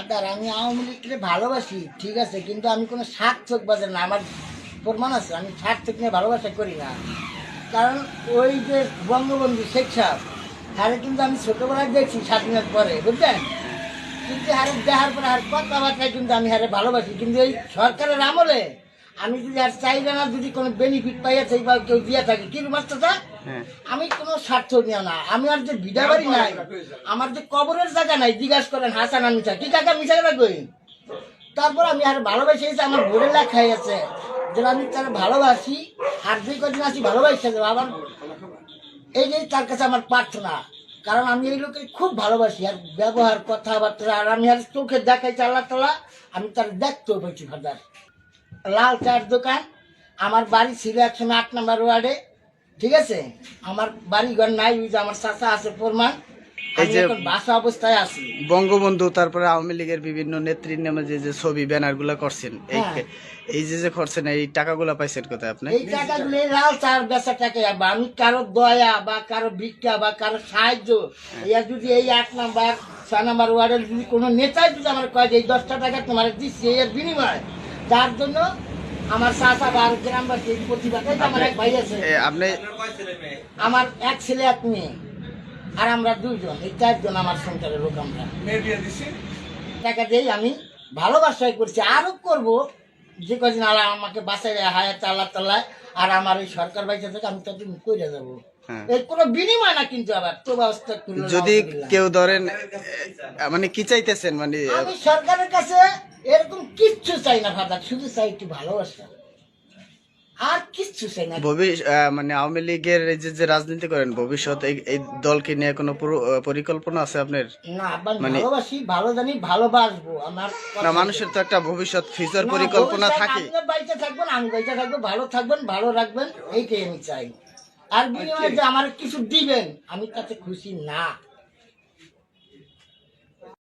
Father আমি আওয়ামী লীগকে ভালোবাসি, ঠিক আছে, কিন্তু আমি কোনো সার্থক বাজার না, আমার প্রমাণ আছে, আমি সার্থক নিয়ে ভালোবাসা করি না। কারণ ওই যে বঙ্গবন্ধু শেখ সাহেব তাহলে কিন্তু আমি ছোটোবেলায় দেখছি স্বাধীনতার পরে বুঝলেন কিন্তু হারে দেখার পরে আর কথাবার্তায় কিন্তু আমি হারে ভালোবাসি, কিন্তু এই সরকারের আমলে আমি যদি আর চাই না যদি কোনো বেনিফিট পাইয়া থাকি বা কেউ দিয়ে থাকে। কি মাস্টারটা হ্যাঁ। আমি কোনো স্বার্থ নিয়ে না। আমি আর যে বিধা বাড়ি নাই আমার যে কবরের জায়গা নাই জিজ্ঞাসা করেন হাসান আমি কি কাকা মিশা না কই তারপর আমি আর ভালোবাসি এসে আমার ভোরে লেখাই আছে। যে আমি তার ভালোবাসি আর যে কদিন আছি ভালোবাসি আবার এই যে তার কাছে আমার প্রার্থনা। কারণ আমি এই লোকে খুব ভালোবাসি। আর ব্যবহার কথাবার্তা আর আমি আর চোখে দেখাই চাল্লা টালা আমি তার দেখতেও পেয়েছি ফাদার। লাল চার দোকান। আমার বাড়ি ছিল একসময় আট নম্বর ওয়ার্ডে ঠিক আছে? আমার বাড়ি ঘর নাই ওই যে আমার চাচা আছে প্রমাণ। বাসা অবস্থায় আছি। বঙ্গবন্ধু তারপরে আওয়ামী লীগের বিভিন্ন নেত্রীর নামে যে যে ছবি ব্যানারগুলা করছেন এই হ্যাঁ। এই যে যে করছেন এই টাকাগুলা পাইছেন কোথায় আপনি? এই টাকাগুলো লাল চার বেচা টাকা বা আমি কারও দয়া বা কারও ভিক্ষা বা কারও সাহায্য এর যদি এই আট নাম্বার ছয় নাম্বার ওয়ার্ডের যদি কোনো নেতাই যদি আমার কয় যে এই দশটা টাকা তোমার দিচ্ছি এর বিনিময় তার জন্য আমার চাচা বা গ্রামবাসী প্রতিবাদ আমার এক ভাই আছে। আপনি আমার এক ছেলে এক মেয়ে। আর আমরা দুইজন এই চারজন আমার সংসারের লোক আমরা। টাকা দিয়ে আমি ভালোবাসাই করছি। আরও করব যে কদিন আল্লাহ আমাকে বাসায় হায়াত চাল্লা চাল্লায় আর আমার এই সরকার বাইচে থেকে আমি ততদিন করে যাব। হ্যাঁ। এর কোনো বিনিময় না কিন্তু আবার তো ব্যবস্থা যদি কেউ ধরেন মানে কি চাইতেছেন? মানে আমি সরকারের কাছে এরকম কিচ্ছু চাই না ফাদার। শুধু চাই একটু ভালোবাসা। আর কিচ্ছু চাই না। ভবিষ্যৎ মানে আওয়ামী লীগের এই যে যে রাজনীতি করেন ভবিষ্যৎ এই- এই দলকে নিয়ে কোনো পরিকল্পনা আছে আপনার? না আমি মানে- ভালোবাসি ভালো জানি ভালোবাসবো। আমার না মানুষের তো একটা ভবিষ্যৎ ফিউচার পরিকল্পনা থাকে। আপনি বাইচে থাকবেন আমি বাইচে থাকব ভালো থাকবেন ভালো রাখবেন এইটাই আমি চাই। আর বিনিময়ে যে আমার কিছু দিবেন আমি তাতে খুশি না।